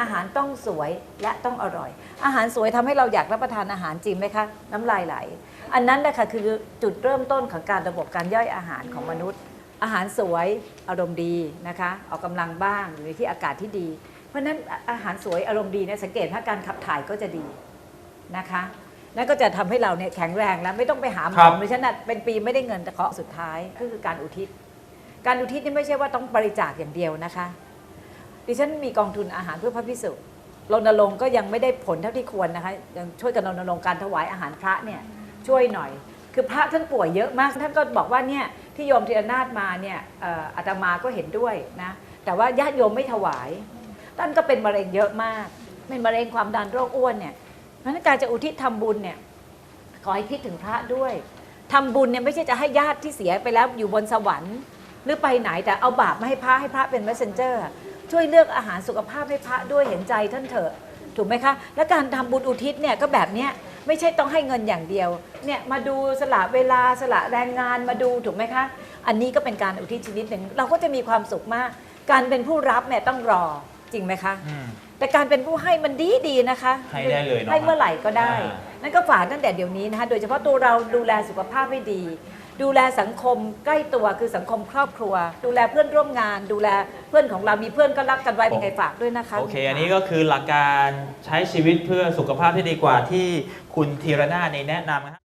อาหารต้องสวยและต้องอร่อย อาหารสวยทำให้เราอยากรับประทานอาหารจริงไหมคะ น้ำลายไหล อันนั้นแหละค่ะคือจุดเริ่มต้นของการระบบการย่อยอาหารของมนุษย์ อาหารสวยอารมณ์ดีนะคะออกกำลังบ้างอยู่ในที่อากาศที่ดี เพราะฉะนั้นอาหารสวยอารมณ์ดีเนี่ยสังเกตว่าการขับถ่ายก็จะดีนะคะนั่นก็จะทำให้เราเนี่ยแข็งแรงแล้วไม่ต้องไปหาหมอบดิฉันเป็นปีไม่ได้เงินแต่เคาะสุดท้ายก็คือการอุทิศ การอุทิศนี่ไม่ใช่ว่าต้องบริจาคอย่างเดียวนะคะ ดิฉันมีกองทุนอาหารเพื่อพระพิสุรณรงค์ก็ยังไม่ได้ผลเท่าที่ควรนะคะยังช่วยกันรณรงค์การถวายอาหารพระเนี่ยช่วยหน่อย คือพระท่านป่วยเยอะมากท่านก็บอกว่าเนี่ยที่โยมธีรนาถมาเนี่ยอาตมาก็เห็นด้วยนะแต่ว่าญาติโยมไม่ถวาย ท่านก็เป็นมะเร็งเยอะมากเป็นมะเร็งความดันโรคอ้วนเนี่ยเพราะนั้นการจะอุทิศทำบุญเนี่ยขอให้คิดถึงพระด้วยทำบุญเนี่ยไม่ใช่จะให้ญาติที่เสียไปแล้วอยู่บนสวรรค์หรือไปไหนแต่เอาบาปมาให้พระให้พระเป็น messenger ช่วยเลือกอาหารสุขภาพให้พระด้วยเห็นใจท่านเถอะ ถูกไหมคะ และการทำบุญอุทิศเนี่ยก็แบบเนี้ยไม่ใช่ต้องให้เงินอย่างเดียวเนี่ยมาดูสละเวลาสละแรงงานมาดูถูกไหมคะ อันนี้ก็เป็นการอุทิศชีวิตหนึ่งเราก็จะมีความสุขมาก การเป็นผู้รับเนี่ยต้องรอจริงไหมคะอืมแต่การเป็นผู้ให้มันดีดีๆนะคะ ให้ได้เลยเนอะให้เมื่อไหร่ก็ได้อ่านั่นก็ฝากตั้งแต่เดี๋ยวนี้นะคะโดยเฉพาะตัวเราดูแลสุขภาพให้ดี ดูแลสังคมใกล้ตัวคือสังคมครอบครัว ดูแลเพื่อนร่วมงาน ดูแลเพื่อนของเรามีเพื่อนก็รักกันไว้เป็นไงฝากด้วยนะคะโอเค อันนี้ก็คือหลักการใช้ชีวิตเพื่อสุขภาพที่ดีกว่าที่คุณธีรนาถในแนะนำนะครับ